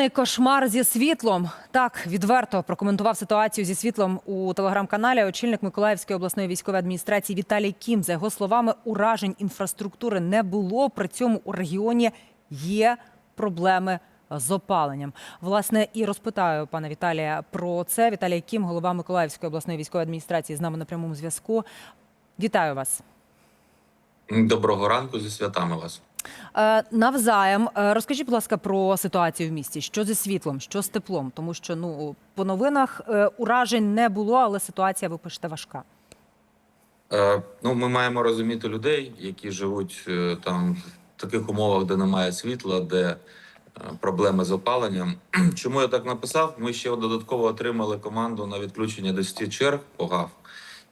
Повний кошмар зі світлом. Так відверто прокоментував ситуацію зі світлом у телеграм-каналі очільник Миколаївської обласної військової адміністрації Віталій Кім. За його словами, уражень інфраструктури не було. При цьому у регіоні є проблеми з опаленням. Власне, і розпитаю пана Віталія про це. Віталій Кім, голова Миколаївської обласної військової адміністрації, з нами на прямому зв'язку. Вітаю вас. Доброго ранку зі святами вас. Е, Навзаєм Е, розкажіть, будь ласка, про ситуацію в місті. Що зі світлом, що з теплом? Тому що ну по новинах е, уражень не було, але ситуація ви пишете важка. Е, ну, ми маємо розуміти людей, які живуть е, там в таких умовах, де немає світла, де е, проблеми з опаленням. Чому я так написав? Ми ще додатково отримали команду на відключення 10 черг по ГАФ.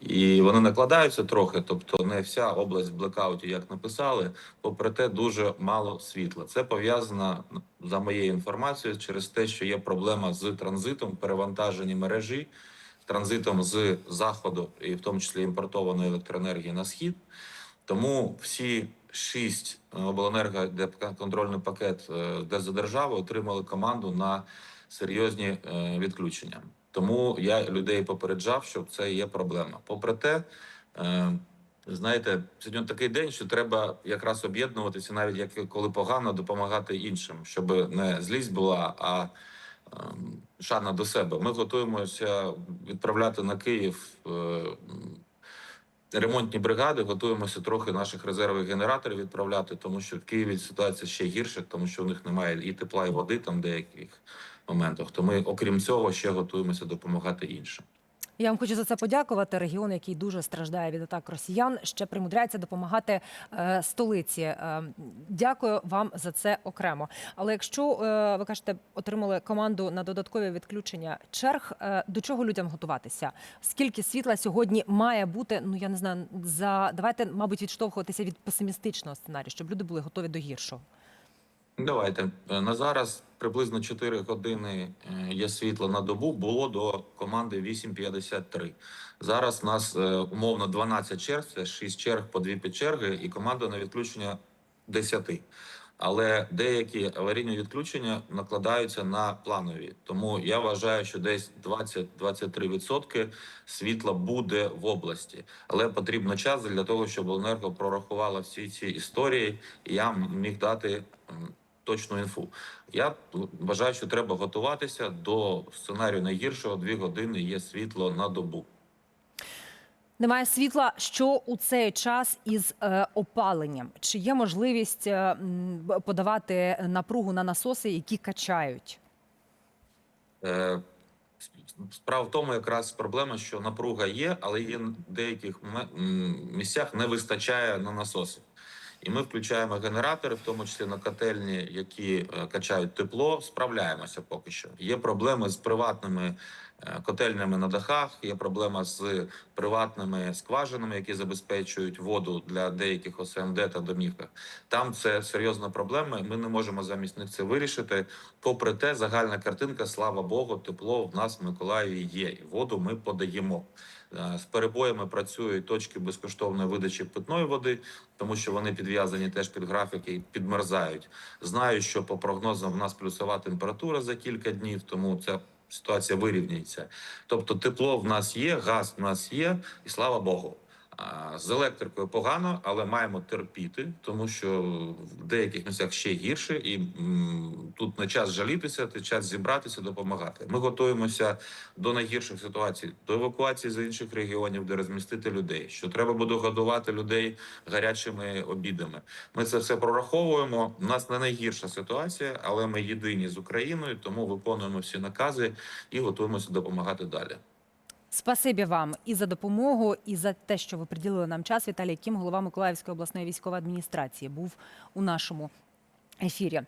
І вони накладаються трохи, тобто не вся область в блекауті, як написали. Попри те, дуже мало світла. Це пов'язано за моєю інформацією через те, що є проблема з транзитом, перевантажені мережі, транзитом з заходу, і в тому числі імпортованої електроенергії на схід. Тому всі шість е, обленерго, де контрольний пакет е, де за держави отримали команду на серйозні е, відключення. Тому я людей попереджав, що це є проблема. Попри те, е, знаєте, сьогодні такий день, що треба якраз об'єднуватися, навіть як коли погано, допомагати іншим, щоб не злість була, а ем, шана до себе. Ми готуємося відправляти на Київ е, ремонтні бригади. Готуємося трохи наших резервних генераторів відправляти, тому що в Києві ситуація ще гірша, тому що у них немає і тепла, і води там деяких моментах. То ми, окрім цього, ще готуємося допомагати іншим. Я вам хочу за це подякувати. Регіон, який дуже страждає від атак росіян, ще примудряється допомагати е, столиці. Е, дякую вам за це окремо. Але якщо е, ви кажете, отримали команду на додаткові відключення черг, е, до чого людям готуватися? Скільки світла сьогодні має бути? Ну я не знаю, за давайте, мабуть, відштовхуватися від песимістичного сценарію, щоб люди були готові до гіршого. Давайте Е, на зараз приблизно 4 години е, є світло на добу. Було до команди 8.53. Зараз нас е, умовно 12 черг, це 6 черг по 2 підчерги, і команда на відключення 10. Але деякі аварійні відключення накладаються на планові. Тому я вважаю, що десь 20-23% світла буде в області. Але потрібно час для того, щоб енерго прорахувала всі ці історії, і я міг дати точну інфу. Я вважаю, що треба готуватися до сценарію найгіршого. Дві години є світло на добу. Немає світла. Що у цей час із е, опаленням? Чи є можливість е, подавати напругу на насоси, які качають? Е, Справа в тому, якраз проблема, що напруга є, але є в деяких місцях не вистачає на насоси. І ми включаємо генератори, в тому числі на котельні, які е, качають тепло. Справляємося поки що. Є проблеми з приватними котельнями на дахах. Є проблема з приватними скважинами, які забезпечують воду для деяких ОСМД та домівках. Там це серйозна проблема. Ми не можемо замість них це вирішити. Попри те, загальна картинка, слава Богу, тепло в нас в Миколаєві є. Воду ми подаємо. Е, З перебоями працюють точки безкоштовної видачі питної води, тому що вони підв'язані теж під графіки і підмерзають. Знаю, що по прогнозам в нас плюсова температура за кілька днів, тому ця ситуація вирівняється. Тобто, тепло в нас є, газ в нас є, і слава Богу. З електрикою погано, але маємо терпіти, тому що в деяких місцях ще гірше, і тут не час жалітися, це час зібратися, допомагати. Ми готуємося до найгірших ситуацій, до евакуації з інших регіонів, де розмістити людей. Що треба буде годувати людей гарячими обідами. Ми це все прораховуємо. У нас не найгірша ситуація, але ми єдині з Україною, тому виконуємо всі накази і готуємося допомагати далі. Спасибі вам і за допомогу, і за те, що ви приділили нам час. Віталій Кім, голова Миколаївської обласної військової адміністрації, був у нашому ефірі.